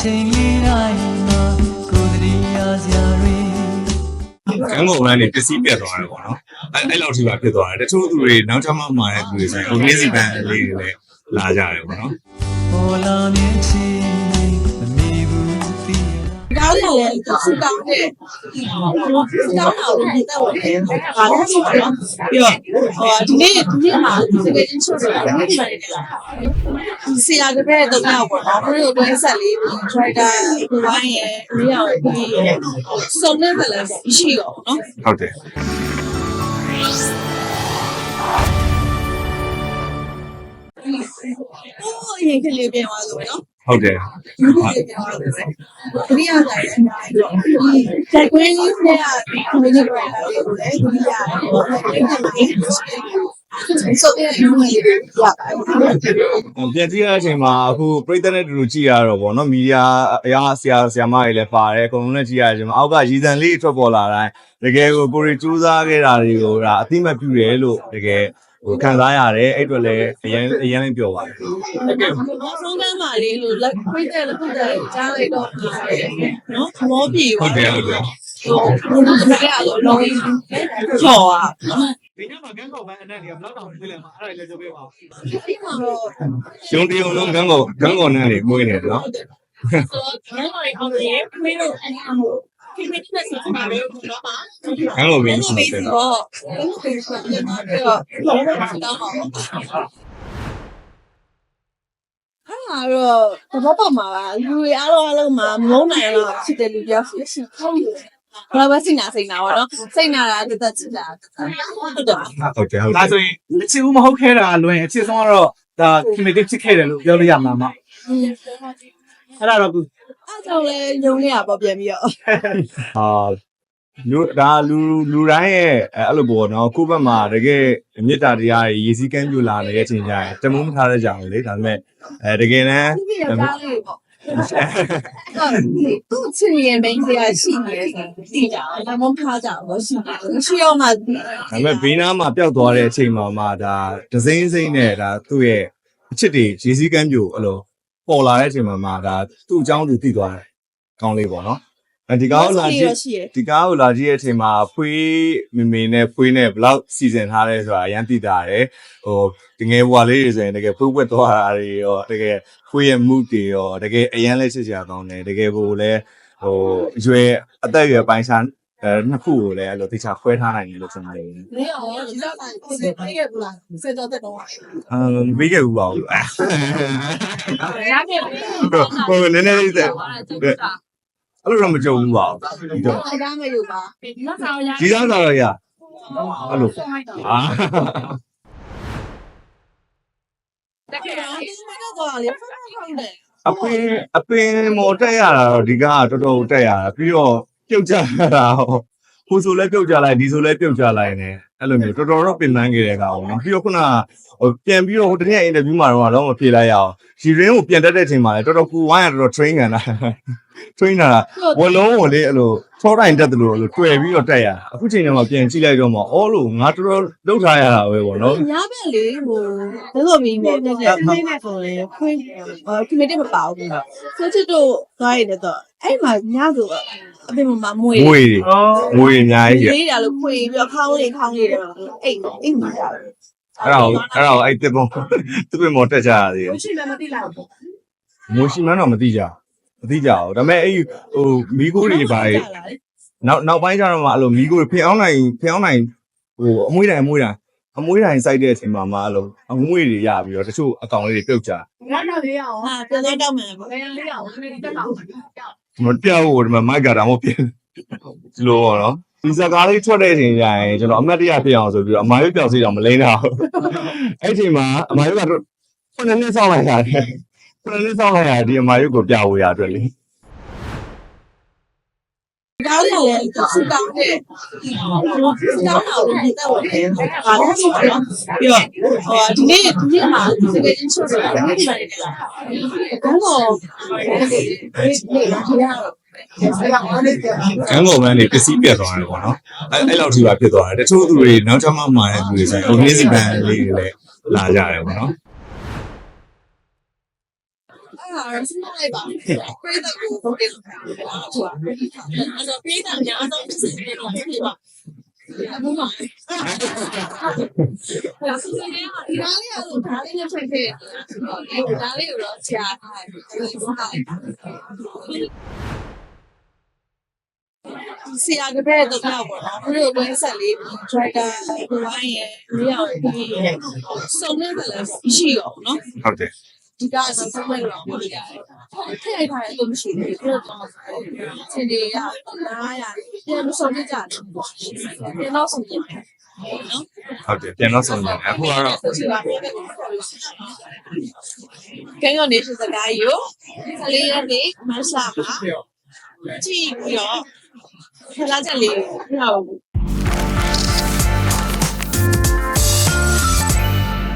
ချိန်လေးတိုင်းမှာကိုယ်တည်းရစရာတွေကန်းကုန်လမ်းနေပစ္စည်းပြတ်သွားတယ်ပေါ့နော်အဲအဲ့လောက်ထိပါဖြစ်သွားတယ်တချို့သူတွေနောက်ထပ်မှမှာတဲ့သူတွေဆိုရင်ဟိုနေ့စီပန်လေးတွေလည်းလာကြတယ်ပေါ့နော်ပေါ်လာမြင်ချင်မမီဘူးသိ ရလားကောင်းတယ်လေစကောင်းတယ်ကောင်းတာကိုဒီတော့ဝင်ပါလာရှိပါတော့ပြီးတော့ဟိုဒီနေ့ဒီနေ့မှာစကေးချင်းချုပ်ဆိုတာဒီနေ့ဆရာတပည့်တော့တော့ပေါ့နော်ဘယ်လိုတွဲဆက်လေး trader ကိုဝိုင်းရဲ့ဒီရောက်ဒီစုံနေတယ်လေရှိရောနော်ဟုတ်တယ်ဟိုအရင်ကလေးပြန်သွားလို့နော် ဟုတ်တယ်ဒီလိုပြန်သွားလို့ဒီရတာလည်းအများကြီးတော့ဒီတက်ကွင်းလေးနဲ့ကဒီလိုမျိုးပြန်လာတယ်လေဒီရတယ်ဆိုတဲ့ယူနေရပါတယ်ပြန်ကြည့်ရတဲ့အချိန်မှာအခုပြည်သက်နဲ့တူတူကြည့်ရတော့ဗောနော်မီဒီယာအရာဆရာဆရာမတွေလည်းပါတယ်အကုန်လုံးနဲ့ကြည့်ရတဲ့အချိန်မှာအောက်ကရည်စံလေးထွက်ပေါ်လာတိုင်းတကယ်ကိုကိုရီစူးစမ်းခဲ့တာတွေကိုဒါအသိမှတ်ပြုတယ်လို့တကယ် ဟိုခံစားရတယ်အဲ့အတွက်လည်းအရင်အရင်လေးပြောပါတယ်နောက်ဆုံးကမ်းပါလေလို့လက်ခွေးတဲ့လက်ခွေးတဲ့ကြားလိုက်တော့နော်မောပြေဟုတ်တယ်ဟုတ်တယ်ဟိုဒီကလည်းလုံးချော်อ่ะဒီညမှာကန်းကောက်ပိုင်းအနက်တွေကဘလောက်တောင်ဖြစ်လဲမှာအဲ့ဒါလည်းပြောပြပါဦးဒီမှာတော့ရှုံးတရုံလုံးကန်းကောကန်းကောနဲ့နေမွေးနေတယ်နော်ဆိုတော့ငန်းလိုက်အောင်လေခွေးတို့အနေအမို့ ဒီမိတ်နဲ့ဆက်မှာလေတော့ပါကန်းကောဘင်းဒီရှိမိတ်တယ်တော့ဒီမိတ်ဆက်ပြန်มาတော့လုံးဝမတောင်းအောင်ဟာတော့တော့ပေါ့မှာပါလူတွေအားလုံးအားလုံးမှာမလုံးနိုင်တော့ဖြစ်တယ်လူပြောဖြစ်ရှင်ဟုတ်တယ်ဘာပဲစိတ်နာစိတ်နာပါတော့စိတ်နာတာတက်တက်ချစ်တာဟုတ်တယ်ဟုတ်တယ်ဟုတ်ဒါတယ်ဆိုရင်အချစ်ဦးမဟုတ်ခဲတာလွင်အချစ်ဆုံးကတော့ဒါခင်မတိဖြစ်ခဲ့တယ်လို့ပြောလို့ရမှာမအဲ့ဒါတော့ အဲ့ကြောင့်လဲညုံနေရပေါ့ပြန်ပြီးတော့အာလူဒါလူလူတိုင်းရဲ့အဲ့လိုပေါ့နော်ကိုယ့်ဘက်မှာတကယ်မေတ္တာတရားတွေရည်စည်းကမ်းပြုလာနေတဲ့အချိန်ကျရင်တမုန်းမထားတဲ့ကြောင်လေဒါပေမဲ့အဲတကယ်တမ်းဒီပြရကားလေးပေါ့သူ့ချင်ရင်ဘင်းကြီးရှိနေတယ်ဆိုသိကြအောင်ဒါမှမထားကြဘူးရှိတယ်ရှိအောင်မှဒါပေမဲ့ဘေးနားမှာပျောက်သွားတဲ့အချိန်မှာမှဒါဒစိမ့်စိမ့်နဲ့ဒါသူ့ရဲ့အချစ်တွေရည်စည်းကမ်းပြုအဲ့လို ပေါ်လာတဲ့အချိန်မှာမှဒါသူ့အကြောင်းသူသိသွားတယ်ကောင်းလေးပေါ့နော်အဲဒီကောင်ကိုလာကြည့်ရှိရဒီကားကိုလာကြည့်တဲ့အချိန်မှာဖွေးမေမေနဲ့ဖွေးနဲ့ဘယ်လောက်စီစဉ်ထားလဲဆိုတာအရင်သိတာရတယ်ဟိုတကယ်ဘွာလေးတွေဆိုရင်တကယ်ဖွေးဝက်သွားတာတွေရောတကယ်ဖွေးရဲ့ mood တွေရောတကယ်အရင်လဲချစ်စရာကောင်းတယ်တကယ်ကိုလည်းဟိုအရွယ်အသက်အရွယ်ပိုင်းခြား အဲနှစ်ခုကိုလည်းအဲ့လိုတိကျခွဲထားနိုင်တယ်လို့ဆိုနေတယ်နေအောင်ဒီလောက်ကိုစိတ်ပြည့်ဘူးလားစိတ်တော့တဲ့တော့အမ်မပြီးခဲ့ဘူးပါဘူးအာရခဲ့ပြီဟိုနည်းနည်းလေးဆက်အဲ့လိုတော့မကြုံဘူးပါဘူးဒီတော့အားဒါမယူပါဒီလောက်ဆောင်ရဒီသားသာတော့ရအဲ့လိုအာတကယ်ဒီမကတော့လေဖတ်ဖောင်းတယ်အပင်အပင်မော်တက်ရတာတော့ဒီကတော်တော်တက်ရတာပြီးတော့ ပြုတ်ကြရတာဟိုဟိုဆိုလဲပြုတ်ကြလိုက်ဒီဆိုလဲပြုတ်ကြလိုက်နေအဲ့လိုမျိုးတော်တော်တော့ပင်ပန်းခဲ့တဲ့ကောင်နော်ပြီးတော့ခုနဟိုပြန်ပြီးတော့ဟိုတနေ့အင်တာဗျူးမှာတော့တော့မဖြေလိုက်ရအောင်ရီရင်းကိုပြန်တက်တဲ့အချိန်မှာလဲတော်တော်ကူဝိုင်းရတော်တော် train ခံတာ train တာဝလုံးကိုလေအဲ့လိုထောတိုင်းတက်တယ်လို့အဲ့လိုတွေ့ပြီးတော့တက်ရအခုချိန်ထဲမှာပြန်ကြည့်လိုက်တော့မှအော်လို့ငါတော်တော်လှုပ်ထားရတာပဲပေါ့နော်ညာပဲလေဟိုဘယ်လိုမင်းနဲ့တဲ့ခိုင်းနေဆိုလေခွင်းဟိုကမတီမပါဘူးဆိုချစ်တို့သွားရတဲ့တော့အဲ့မှာညာဆိုအပြင်မှာမွေငွေတွေဩငွေအများကြီးလေးတာလို့ခွေပြီးတော့ခေါင်းလေးခေါင်းလေးတယ်အိတ်အိတ်မှာတာအဲ့ဒါကိုအဲ့ဒါကိုအဲ့တစ်ပုံတစ်ပင်မော်တက်ကြရသေးတယ်မရှိမှမသိလိုက်ဘူးမိုးရှိမှန်းတော့မသိကြဘူး မသိကြဘူးဒါပေမဲ့အဲ့ဟိုမီးကိုတွေပါနောက်နောက်ပိုင်းကျတော့မှအဲ့လိုမီးကိုတွေဖျောင်းနိုင်ဖျောင်းနိုင်ဟိုအမွှေးတိုင်းအမွှေးတိုင်းအမွှေးတိုင်းစိုက်တဲ့အချိန်မှာမှအဲ့လိုအငွေတွေရပြီးတော့တချို့အကောင်လေးတွေပြုတ်ကြငါတော့လေးအောင်ဟာပြန်တော့တောက်မယ်ပေါ့လေးအောင်ဒီတက်အောင်မပြောက်ဘူးဒီမှာမိုက်ကတာမဟုတ်ပြဒီလိုပေါ့နော်ဒီစကားလေးထွက်တဲ့အချိန်ကျရင်ကျွန်တော်အမတ်တရဖြစ်အောင်ဆိုပြီးတော့အမာရွက်ပြောက်စီတော့မလိမ့်တော့အဲ့ဒီအချိန်မှာအမာရွက်ကတော့ခုနှစ်နှစ်ဆောင်းလိုက်တာ ခုနှစ်နှစ်ဆောင်းလိုက်တာဒီအမာရွက်ကိုပြဖို့ရအတွက်လေကောင်းတယ်လေစကောင်းတယ်ကောင်းအောင်ဒီတော့ဝင်ပါလာရှိပါတော့ပြီးတော့ဟိုဒီနေ့ဒီနေ့မှာစကေးချင်းချုပ်ဆိုတာဒီနေ့ပါတယ်ကောင်းတော့ဒီနေ့ဒီရတော့ကန်းကုန်လမ်းနေပစ္စည်းပြတ်သွားတယ်ပေါ့နော်အဲအဲ့လောက်ထိပါဖြစ်သွားတယ်တချို့သူတွေနောက်ထပ်မှမှာတဲ့သူတွေဆိုရင်ဟိုနေ့စီပန်လေးတွေလည်းလာကြတယ်ပေါ့နော် တော့စဉ်းစားလိုက်ပါပြိတ္တကိုဘုတ်တယ်ဆိုတာအဲ့တော့ပြိတ္တများတော့စစ်စစ်တော့ဖြစ်ပါအခုမှဒီနားလေးကတော့ဒါလေးနဲ့ဖိတ်ဖိတ်ဒီဒါလေးကိုတော့ဆရာထားတယ်ဆရာကပဲတော့တော့ပေါ့နော်သူတို့ဘယ်ဆက်လေး driver ဟိုဝိုင်းရဲ့ဒီရောက်ဒီစုံနေတဲ့လည်းရှိရောနော်ဟုတ်တယ် ဒီကဆိုဆုံးမဲ့တော့ပြောရတယ်။ထည့်ထားတယ်လို့မရှိဘူး။ပြောတော့စင်တွေရနားရပြန်မဆုံးကြကြတယ်။ပြန်တော့ဆုံးပြန်နော်ဟုတ်တယ်ပြန်တော့ဆုံးတယ်အခုကတော့။ကဲရောနေစကားယူကလေးရနေမဆလာပါကြည့်ပြီးတော့ခလာချက်လေးဟော